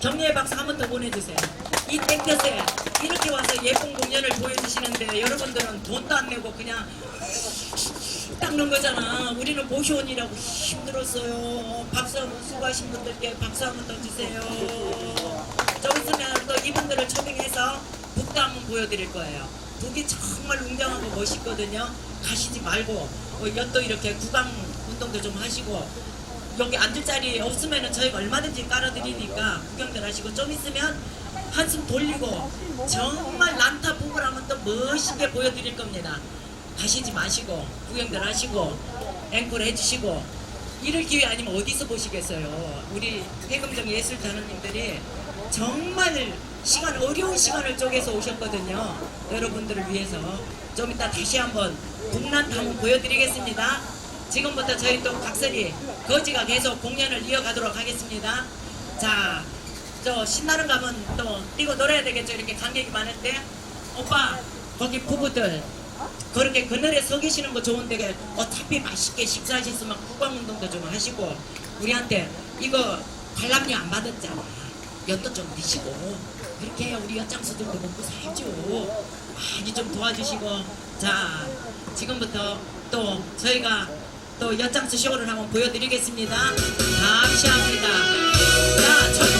격려의 박수 한 번 더 보내주세요. 이 땡볕에 이렇게 와서 예쁜 공연을 보여주시는데 여러분들은 돈도 안 내고 그냥 닦는 거잖아. 우리는 모시원이라고 힘들었어요. 박수 한번 수고하신 분들께 박수 한번 더 주세요. 좀 있으면 또 이분들을 초빙해서 북도 한번 보여드릴 거예요. 북이 정말 웅장하고 멋있거든요. 가시지 말고 어, 엿도 이렇게 구강 운동도 좀 하시고 여기 앉을 자리 없으면 저희가 얼마든지 깔아드리니까 구경들 하시고 좀 있으면 한숨 돌리고 정말 난타 한번 또 멋있게 보여드릴 겁니다. 가시지 마시고 구경들 하시고 앵콜 해주시고 이럴 기회 아니면 어디서 보시겠어요. 우리 해금정 예술단원님들이 정말 시간 어려운 시간을 쪼개서 오셨거든요. 여러분들을 위해서 좀 이따 다시 한번 북난타 한번 보여드리겠습니다. 지금부터 저희 또 각설이 거지가 계속 공연을 이어가도록 하겠습니다. 자, 저 신나는 가면 또 뛰고 놀아야 되겠죠. 이렇게 관객이 많은데 오빠 거기 부부들 그렇게 그늘에 서 계시는 거 좋은데 어차피 맛있게 식사하셨으면 구강 운동도 좀 하시고 우리한테 이거 관람료 안 받았잖아. 엿도 좀 드시고 그렇게 해야 우리 엿장수들도 먹고 살죠. 많이 좀 도와주시고 자 지금부터 또 저희가 또 엿장수 쇼를 한번 보여드리겠습니다. 감사합니다. 자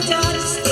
부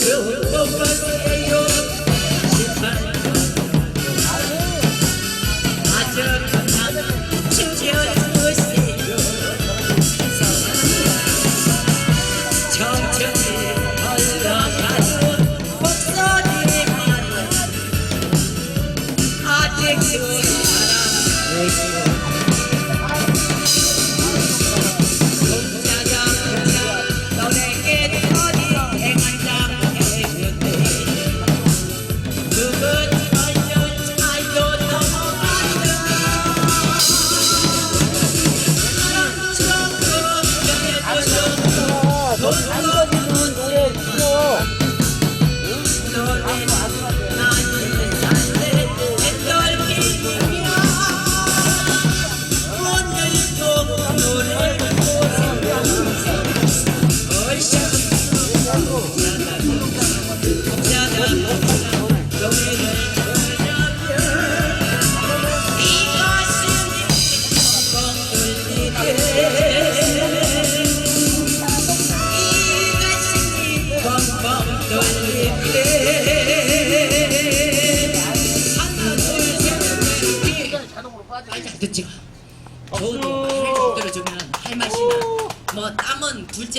한국도 못봤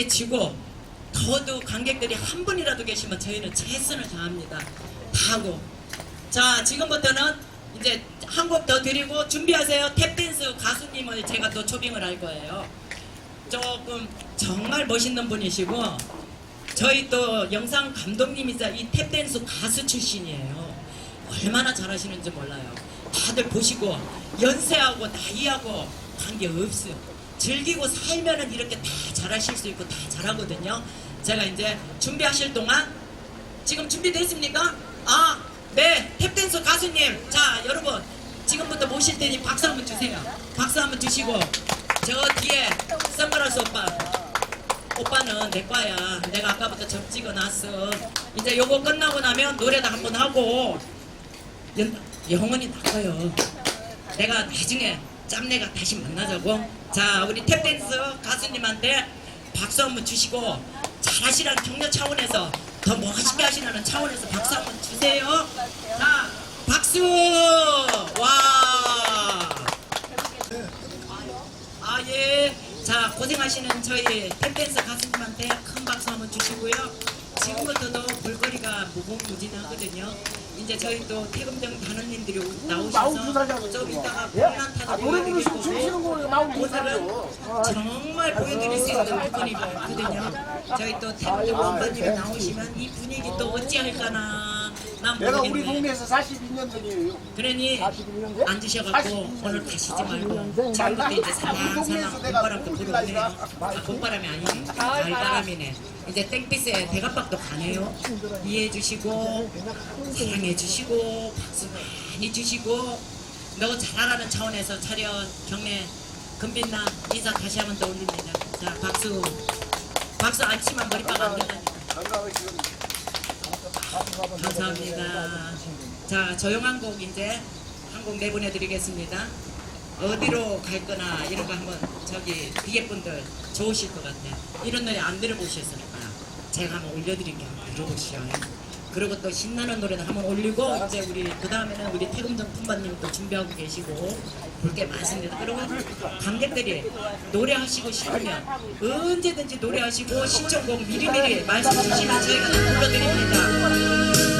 둘째 치고 더워도 관객들이 한 분이라도 계시면 저희는 최선을 다합니다. 다 하고 자 지금부터는 이제 한 곡 더 드리고 준비하세요. 탭댄스 가수님을 제가 또 초빙을 할 거예요. 조금 정말 멋있는 분이시고 저희 또 영상 감독님이자 이 탭댄스 가수 출신이에요. 얼마나 잘하시는지 몰라요. 다들 보시고 연세하고 나이하고 관계 없어요. 즐기고 살면은 이렇게 다 잘하실 수 있고 다 잘하거든요. 제가 이제 준비하실 동안 지금 준비됐습니까? 아, 네. 탭댄스 가수님. 자, 여러분. 지금부터 모실 테니 박수 한번 주세요. 박수 한번 주시고 저 뒤에 선글라스 오빠. 오빠는 내 과야. 내가 아까부터 점 찍어놨어. 이제 요거 끝나고 나면 노래도 한번 하고 연, 영원히 나가요. 내가 나중에 짬내가 다시 만나자고. 자, 우리 탭댄스 가수님한테 박수 한번 주시고 잘하시라는 격려 차원에서 더 멋있게 하시라는 차원에서 박수 한번 주세요. 자, 박수! 와! 아, 예. 자, 고생하시는 저희 탭댄스 가수님한테 큰 박수 한번 주시고요. 지금부터도 볼 거리가 무궁무진하거든요. 이제 저희 또 태금정 단원님들이 나오셔서 좀 이따가 공연 타도 아, 부르시고 보여드리고 오늘은 못하죠. 정말 보여드릴 수 있는 부분이 많거든요. 저희 또 태국의 원반님이 나오시면 이 분위기 또 어찌할까나 난 내가 우리 모르겠네. 동네에서 42년생이에요. 그러니 41년생? 앉으셔갖고 오늘 가시지 말고 지금부터 이제 살랑살랑 봄바람도 불어오네요. 아, 봄바람이 아니네. 가을바람이네. 이제 땡빛에 대갑박도 가네요. 이해해주시고 사랑해주시고 박수 많이 주시고 너 잘하라는 차원에서 차렷 경례 금빛나 인사 다시 한 번 더 올립니다. 자 박수 박수 안 치면 머리빠가 안 된다니까. 감사합니다. 자 조용한 곡 이제 한 곡 내보내드리겠습니다. 어디로 갈 거나 이런 거 한번 저기 뒤에 분들 좋으실 것 같아요. 이런 노래 안 들어보셨을 거야. 제가 한번 올려드릴게요. 들어보시오. 그리고 또 신나는 노래는 한번 올리고 이제 우리 그 다음에는 우리 태금정 품바님 또 준비하고 계시고 볼 게 많습니다. 그리고 관객들이 노래하시고 싶으면 언제든지 노래하시고 신청곡 미리미리 말씀 주시면 저희가 또 불러드립니다.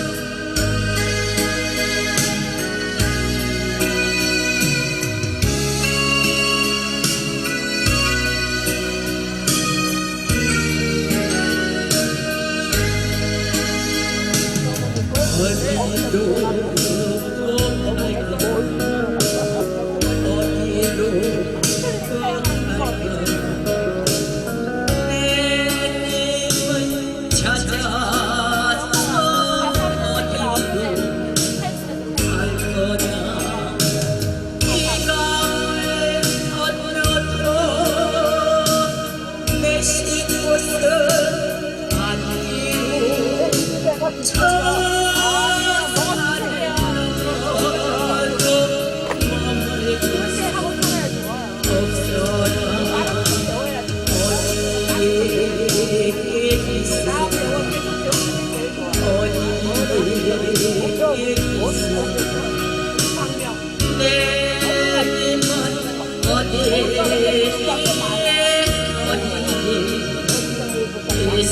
우리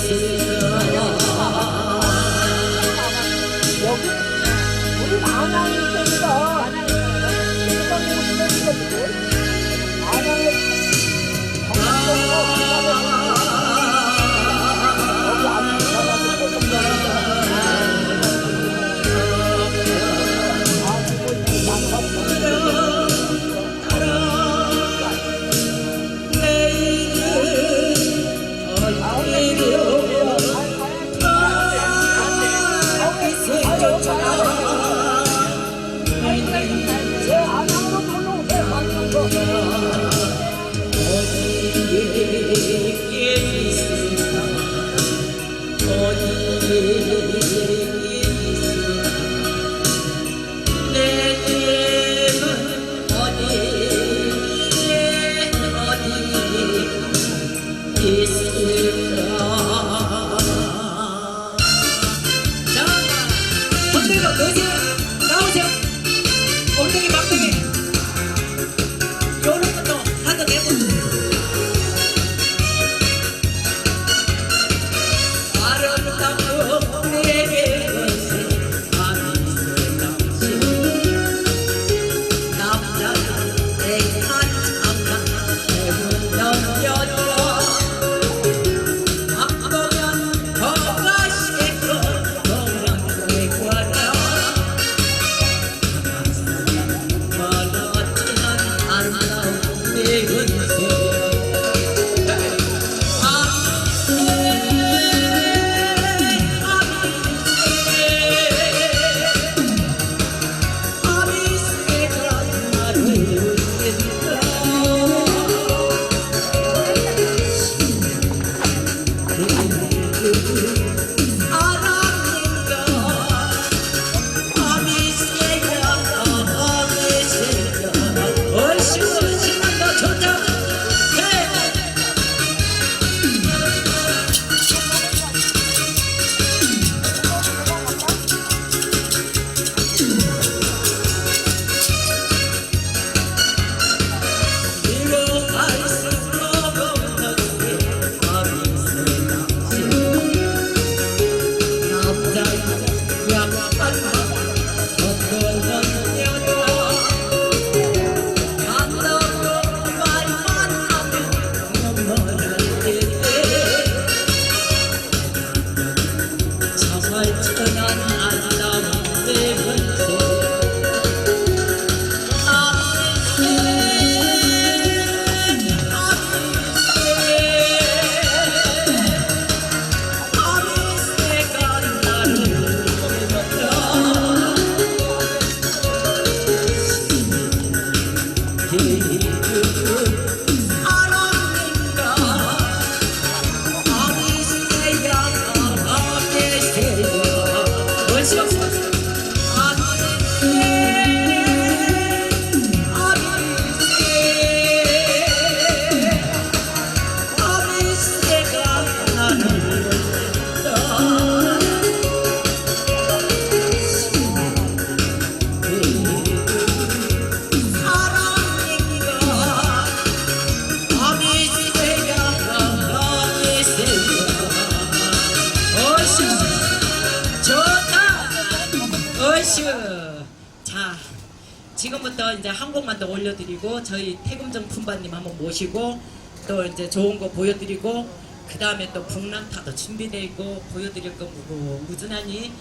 이제 한 곡만 더 올려드리고 저희 태금정 품바님 한번 모시고 또 이제 좋은 거 보여드리고 그 다음에 또 북랑타도 준비되어 있고 보여드릴 거 무- 무진하니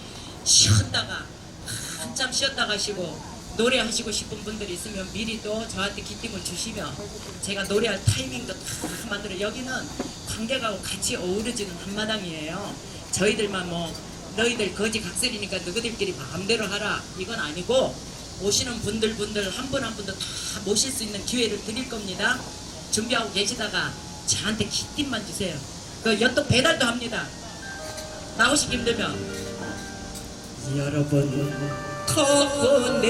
쉬었다가 한참 쉬었다 가시고 노래하시고 싶은 분들이 있으면 미리 또 저한테 기tim을 주시면 제가 노래할 타이밍도 다 만들어. 여기는 관객하고 같이 어우러지는 한마당이에요. 저희들만 뭐 너희들 거지 각설이니까 너희들끼리 마음대로 하라 이건 아니고 오시는 분들 분들 한 분 한 분도 다 모실 수 있는 기회를 드릴 겁니다. 준비하고 계시다가 저한테 기tim만 주세요. 그 엿도 배달도 합니다. 나오시기 힘들면. 여러분 덕분에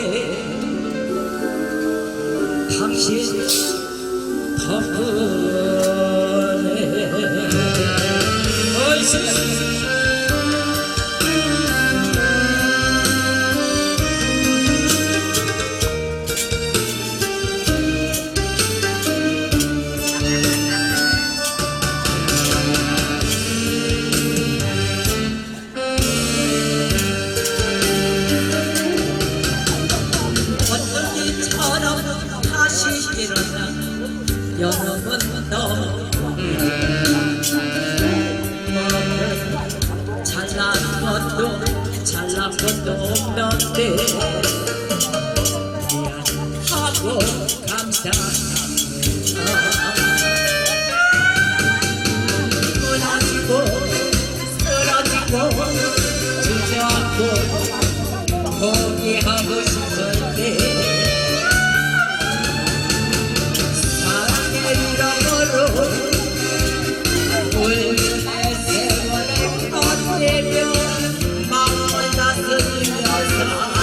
당신 덕분에. 어이 것도 잘난 것도 없는데. 미안하고 감사해